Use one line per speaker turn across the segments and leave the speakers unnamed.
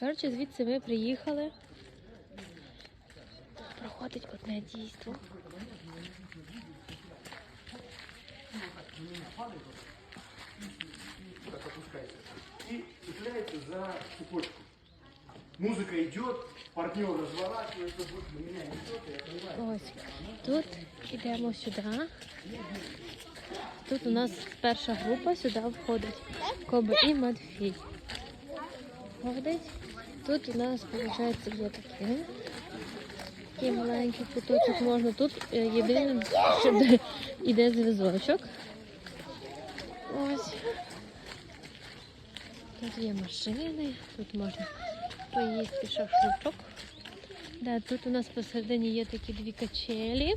Коротше, звідси ми приїхали. Проходить одне дійство.
так опускается. И цепляется за цепочку. Музыка идет, партнер разворачивается, на меня идет, я понимаю.
Ось тут йдемо сюди. Тут у нас перша група сюди входить. Коби і Матфій. Входить. Тут у нас, виходить, є таке. Такий маленький куточок можна. Тут е, єдине, що йде зв'язочок. Ось. Тут є машини, тут можна поїсти шашличок. Да, тут у нас посередині є такі дві качелі.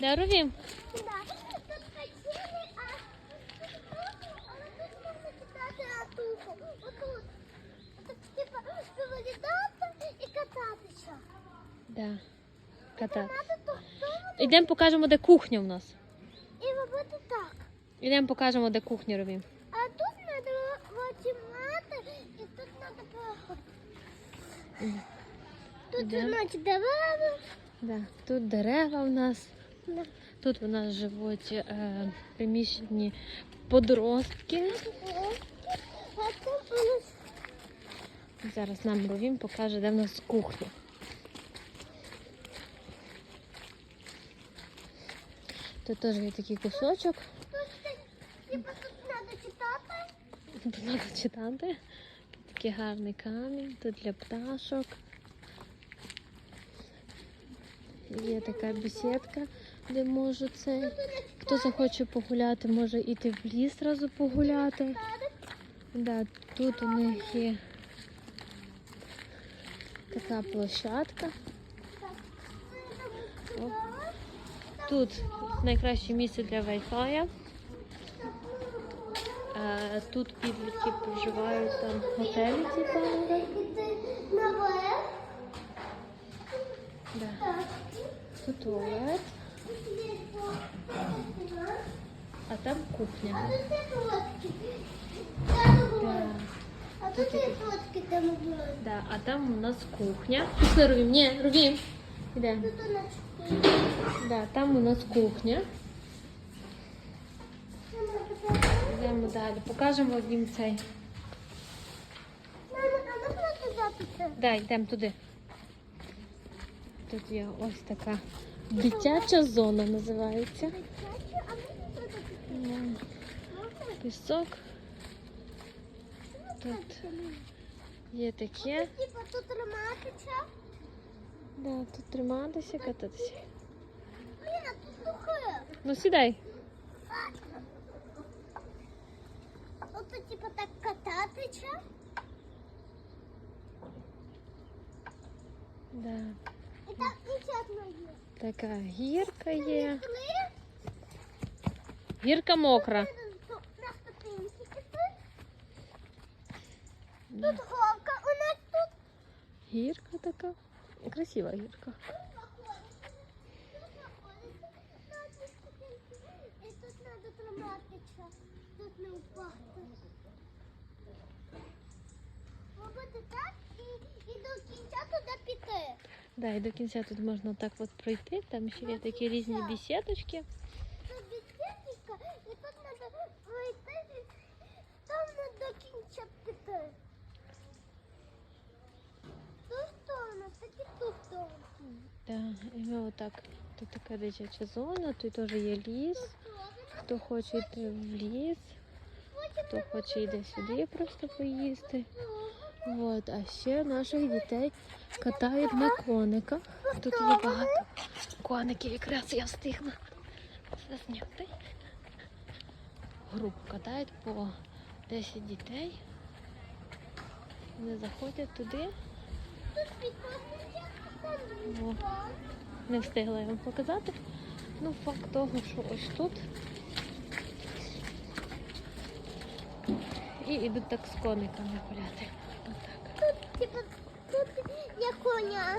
Да, Ровім?
Да, тут хотіли, а але тут можна кидати атуху. Отут. Отут, типа, вилітати і кататися.
Да.
Тому
Ідемо покажемо, де кухня у нас.
і робити так.
Ідемо покажемо, де кухня Ровім.
А тут треба витімати, і тут треба проходити. Тут, значить, дерева.
Да. Тут дерева у нас.
Да.
Тут у нас живуть е, приміщені подростки. Зараз нам Ровім покаже, де в нас кухня. Тут теж є такий кусочок.
тут, типа, треба читати.
Тут треба читати. Тут такий гарний камінь, тут для пташок. Є така бесідка, де можу цей. Хто захоче погуляти, може йти в ліс зразу погуляти. Да, тут у них є така площадка. Тут найкраще місце для Wi-Fi. Е, Тут підлітки проживають там готелі, типу.
Іти.
Да. Тут туалет, а там кухня.
А тут фотки. Там
Да.
А тут є фотки, там були.
Да, а там у нас кухня. Пішли, Рувім. Ні, Рувім. Іде.
Тут у нас чотири.
Да, там у нас кухня. Йдемо далі. Покажемо їм цей.
Мама, а можна туди піти?
Да, йдемо туди. Тут є ось така дитяча зона називається.
Дитячі, а можна туди піти?
М, Пісок. Тут є таке.
Типа тут триматися.
Да, тут триматися, кататися.
Блін, а тут сухе.
Ну сідай.
Ото типа так кататися.
Да.
І так нечесно є.
Така гірка є.
Пішли.
Гірка мокра.
На ступеньки пішли. Тут говка у нас тут.
Гірка така. Красива гірка.
І тут треба триматися. Тут не впасти. Робити так і, і до кінця туди піти.
Да, і до кінця тут можна так от пройти. Там ще є такі різні бісідочки.
Тут бісідка, і тут
Да, і ми отак. Тут така дитяча зона, тут теж є ліс. Хто хоче йти в ліс, хто хоче йде сюди просто поїсти. От, а ще наших дітей катають на кониках. Тут є багато коників, якраз я встигла засняти. Групу катають по 10 дітей. Вони заходять туди.
Тут підходиться, а там
О, не встигла я вам показати. Ну, факт того, що ось тут. І йдуть так з кониками гуляти.
Тут, типа, тут є коня.